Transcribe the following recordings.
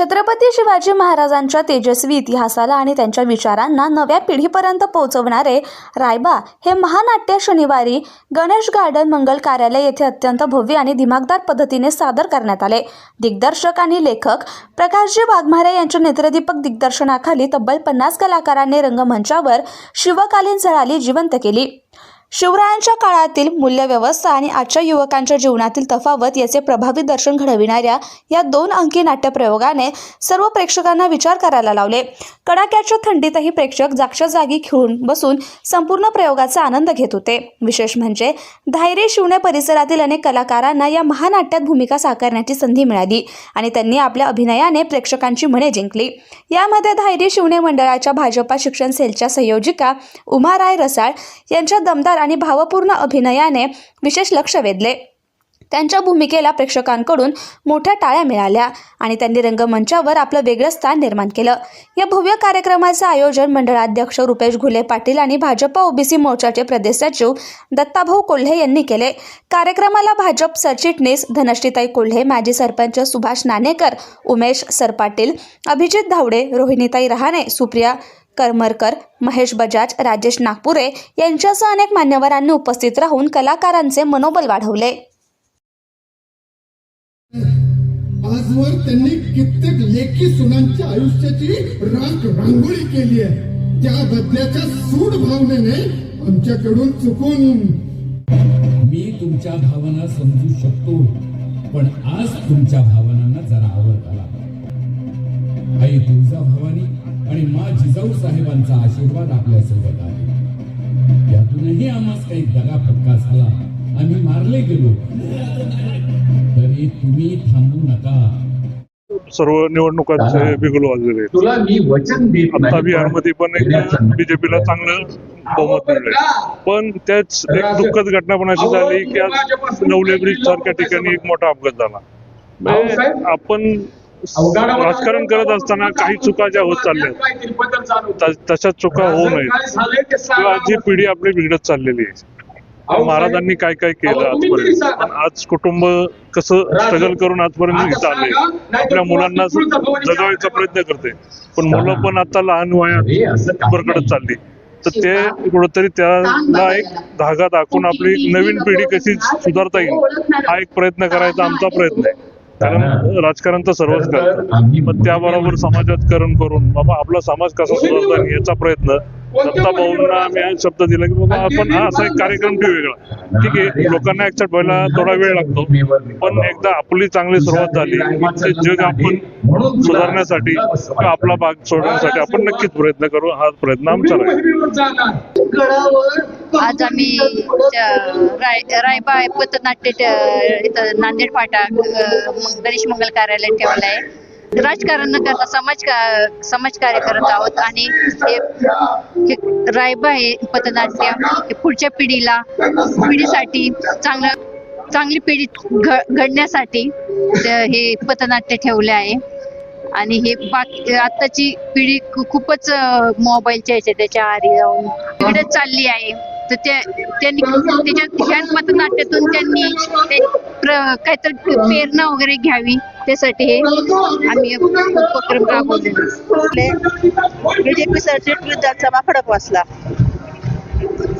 छत्रपती शिवाजी महाराजांच्या तेजस्वी इतिहासाला आणि त्यांच्या विचारांना नव्या पिढीपर्यंत पोहोचवणारे रायबा हे महानाट्य शनिवारी गणेश गार्डन मंगल कार्यालय येथे अत्यंत भव्य आणि दिमागदार पद्धतीने सादर करण्यात आले. दिग्दर्शक आणि लेखक प्रकाशजी वाघमारे यांच्या नेत्रदीपक दिग्दर्शनाखाली तब्बल पन्नास कलाकारांनी रंगमंचावर शिवकालीन झळाली जिवंत केली. शिवरायांच्या काळातील मूल्यव्यवस्था आणि आजच्या युवकांच्या जीवनातील तफावत याचे प्रभावी दर्शन घडविणाऱ्या या दोन अंकी नाट्यप्रयोगाने सर्व प्रेक्षकांना विचार करायला लावले. कडाक्याच्या थंडीतही प्रेक्षक जागच्या जागी खेळून बसून संपूर्ण प्रयोगाचा आनंद घेत होते. विशेष म्हणजे धायरे शिवणे परिसरातील अनेक कलाकारांना या महानाट्यात भूमिका साकारण्याची संधी मिळाली आणि त्यांनी आपल्या अभिनयाने प्रेक्षकांची मने जिंकली. यामध्ये धायरी शिवणे मंडळाच्या भाजपा शिक्षण सेलच्या संयोजिका उमाराय रसाळ यांच्या दमदार आणि भावपूर्ण अभिनयाने विशेष लक्ष वेधले. त्यांच्या भूमिकेला प्रेक्षकांकडून मोठ्या टाळ्या मिळाल्या आणि त्यांनी रंगमंचावर आपलं वेगळं स्थान निर्माण केलं. या भव्य कार्यक्रमाचं आयोजन मंडळाध्यक्ष रुपेश घुले पाटील आणि भाजपा ओबीसी मोर्चाचे प्रदेश सचिव दत्ताभाऊ कोल्हे यांनी केले. कार्यक्रमाला भाजप सरचिटणीस धनश्रीताई कोल्हे माजी सरपंच सुभाष नाणेकर उमेश सरपाटील अभिजित धावडे रोहिणीताई रहाणे सुप्रिया करमरकर महेश बजाज राजेश नागपुरे यांच्यासह अनेक मान्यवरांनी उपस्थित राहून कलाकारांचे मनोबल वाढवले. आजवर त्यांनी कित्येक लेखी सुनांच्या आयुष्याची राख रांगोळी केली आहे. त्या बदल्याच्या सूड भावनेने आमच्याकडून चुकून मी तुमच्या भावना समजू शकतो पण आज तुमच्या भावनांना जरा आवड आला. आई तुळजा भवानी आणि मा जिजाऊ साहेबांचा आशीर्वाद आपल्यासोबत आहे. यातूनही आम्हास काही दगा फटका झाला. आम्ही मारले गेलो. तरी तुम्ही थांबू नका. सर्व निवडणुकांचे बिगुल वाजलेले आहेत. तुला मी वचन देत आता बिहारमध्ये पण एक. बीजेपीला चांगलं बहुमत मिळलंय. पण त्याच एक दुःखद घटना पण अशी झाली की आज नवले ब्रिज सारख्या ठिकाणी एक मोठा अपघात झाला. आपण राजकारण करत असताना काही चुका ज्या होत चालल्या तशा चुका होऊ नयेत. किंवा जी पिढी आपली बिघडत चाललेली आहे. महाराजांनी काय काय केलं आजपर्यंत? आज कुटुंब कसं स्ट्रगल करून आजपर्यंत इथं आले. आपल्या मुलांना जगवायचा प्रयत्न करते. पण मुलं पण आता लहान वयात बरकडत चालली. तर ते कुठंतरी त्याला एक धागा दाखवून आपली नवीन पिढी कशी सुधारता येईल. हा एक प्रयत्न करायचा आमचा प्रयत्न आहे. कारण राजकारण तर सर्वच करतात पण त्याबरोबर समाजातकरण करून बाबा आपला समाज कसा सुधारता येईल याचा प्रयत्न दत्ता भाऊंना आम्ही हा शब्द दिला की बाबा आपण हा असा एक कार्यक्रम ठेवू वेगळा ठीक आहे लोकांना ऍक्सेप्ट व्हायला थोडा वेळ लागतो. पण एकदा आपली चांगली सुरुवात झाली ते जग आपण सुधारण्यासाठी किंवा आपला भाग सोडण्यासाठी आपण नक्कीच प्रयत्न करू. हा प्रयत्न आमचा राहील. आज आम्ही रायबा पथनाट्य इथं नांदेड फाटा गणेश मंगल कार्यालय ठेवलं आहे. राजकारण न करता समाज का समाजकार्य करत आहोत आणि हे हे रायबा हे पथनाट्य हे पुढच्या पिढीला पिढीसाठी चांगलं चांगली पिढी घ- घडण्यासाठी त- हे पथनाट्य ठेवले आहे. आणि हे बाकी आताची पिढी खू- खूपच मोबाईलच्या ह्याच्या त्याच्या आहारी जाऊन तिकडेच चालली आहे. तर त्यांनी त्याच्या ध्यान मतनाट्यातून त्यांनी काहीतरी प्रेरणा वगैरे घ्यावी त्यासाठी हे आम्ही उपक्रम राबवले बीजेपी सरचिट विरुद्ध सभा वाचला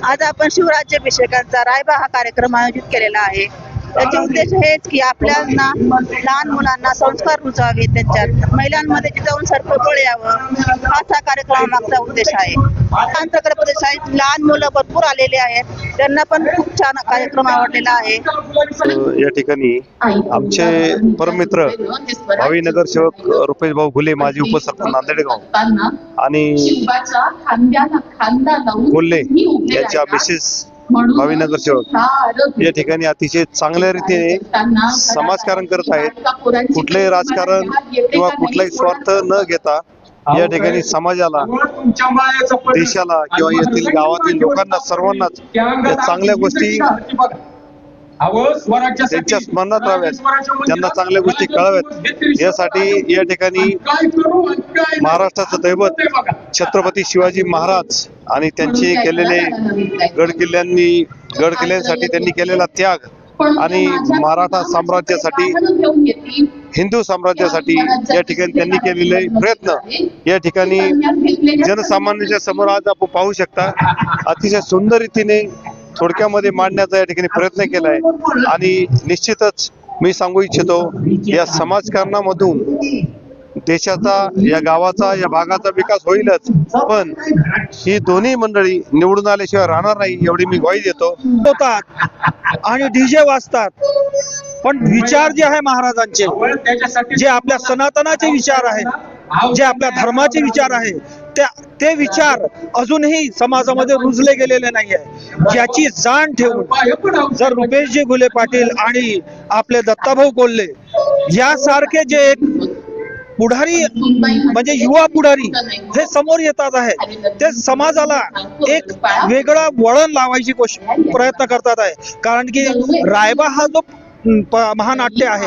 आज आपण शिवराज्याभिषेकांचा रायबा हा कार्यक्रम आयोजित केलेला आहे. त्याचे उद्देश हेच की आपल्याला लहान मुलांना संस्कार रुचावे त्यांच्यात. महिलांमध्ये जिजाऊन सर्पबळ यावं. हाच हा कार्यक्रमामागचा उद्देश आहे. आमच्याकडे प्रदेश आहे लहान मुलं भरपूर आलेले आहेत. त्यांना पण खूप छान कार्यक्रम आवडलेला आहे. या ठिकाणी आमचे परममित्र भावी नगरसेवक रुपेश भाऊ घुले माजी उपसरपंच नांदेड गाव आणि कोल्हे यांच्या मिसेस भावी नगरसेवक या ठिकाणी अतिशय चांगल्या रीतीने समाजकारण करत आहेत. कुठलंही राजकारण किंवा कुठलाही स्वार्थ न घेता या ठिकाणी समाजाला देशाला किंवा येथील गावातील लोकांना सर्वांनाच या चांगल्या गोष्टी त्यांच्या स्मरणात राहाव्यात. त्यांना चांगल्या गोष्टी कळाव्यात. यासाठी या ठिकाणी महाराष्ट्राचं दैवत छत्रपती शिवाजी महाराज आणि त्यांचे केलेले गड किल्ल्यांनी गड किल्ल्यांसाठी त्यांनी केलेला त्याग आणि मराठा साम्राज्यासाठी हिंदू साम्राज्यासाठी या ठिकाणी त्यांनी केलेले प्रयत्न या ठिकाणी जनसामान्यांच्या समोर आज आपण पाहू शकता. अतिशय सुंदर रीतीने थोडक्यामध्ये मांडण्याचा या ठिकाणी प्रयत्न केलाय. आणि निश्चितच मी सांगू इच्छितो या समाजकारणामधून देशाचा या गावाचा या भागाचा विकास होईलच. पण ही दोन्ही मंडळी निवडून आल्याशिवाय राहणार नाही एवढी मी ग्वाही देतो. होतात आणि डीजे वाजतात पण विचार जे आहे महाराजांचे जे आपल्या सनातनाचे विचार आहेत जे आपल्या धर्माचे विचार आहे त्या ते विचार अजूनही समाजामध्ये रुजले गेलेले नाही आहे याची जाण ठेवून जर रुपेशजी घुले पाटील आणि आपले दत्ताभाऊ कोल्हे यासारखे जे एक पुढारी म्हणजे युवा पुढारी हे समोर येतात आहे ते समाजाला एक वेगळा वळण लावायची प्रयत्न करतात आहे. कारण की रायबा हा जो महानाट्य आहे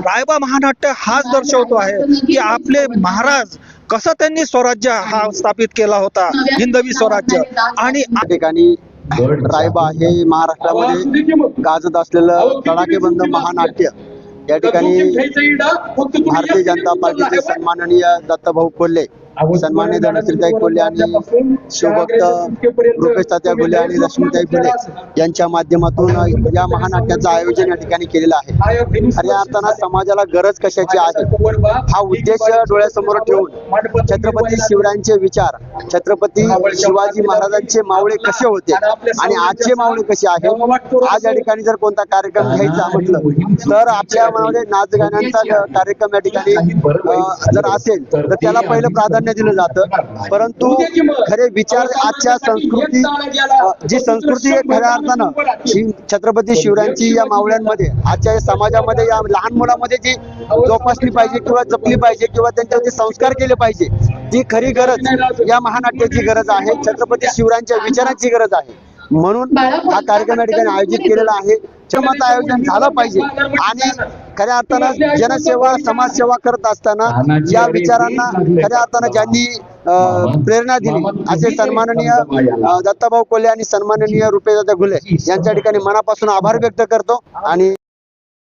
रायबा महानाट्य हाच दर्शवतो आहे की आपले महाराज कसं त्यांनी स्वराज्य हा स्थापित केला होता? हिंदवी स्वराज्य. आणि या ठिकाणी रायबा हे महाराष्ट्रामध्ये गाजत असलेलं तडाखेबंद महानाट्य. या ठिकाणी भारतीय जनता पार्टीचे सन्माननीय दत्तभाऊ कोल्हे सन्माननीय धनश्रीताई कोल्हे आणि शिवभक्त रुपेश तात्या कोल्हे आणि लक्ष्मीताई कोल्हे यांच्या माध्यमातून या महानाट्याचं आयोजन या ठिकाणी केलेलं आहे. खऱ्या अर्थानं समाजाला गरज कशाची आहे? हा उद्देश डोळ्यासमोर ठेवून छत्रपती शिवरायांचे विचार छत्रपती शिवाजी महाराजांचे मावळे कसे होते? आणि आजचे मावळे कसे आहेत? आज या ठिकाणी जर कोणता कार्यक्रम घ्यायचा म्हटलं तर आपल्या मनामध्ये नाच गाण्यांचा कार्यक्रम या ठिकाणी जर असेल तर त्याला पहिलं प्राधान्य दिलं जातं. परंतु खरे विचार आजच्या संस्कृती जी संस्कृती आहे खऱ्या अर्थानं छत्रपती शिवरायांची या मावळ्यांमध्ये आजच्या या समाजामध्ये या लहान मुलामध्ये जी जोपासली पाहिजे किंवा जपली पाहिजे किंवा त्यांच्यावरती संस्कार केले पाहिजे ती खरी गरज या महानाट्याची गरज आहे छत्रपती शिवरायांच्या विचारांची गरज आहे. म्हणून हा कार्यक्रम या ठिकाणी आयोजित केलेला आहे. क्षमता आयोजन झालं पाहिजे. आणि खऱ्या अर्थानं जनसेवा समाजसेवा करत असताना या विचारांना खऱ्या अर्थानं ज्यांनी प्रेरणा दिली असे सन्माननीय दत्ताभाऊ कोल्हे आणि सन्माननीय रुपेश घुले यांच्या ठिकाणी मनापासून आभार व्यक्त करतो आणि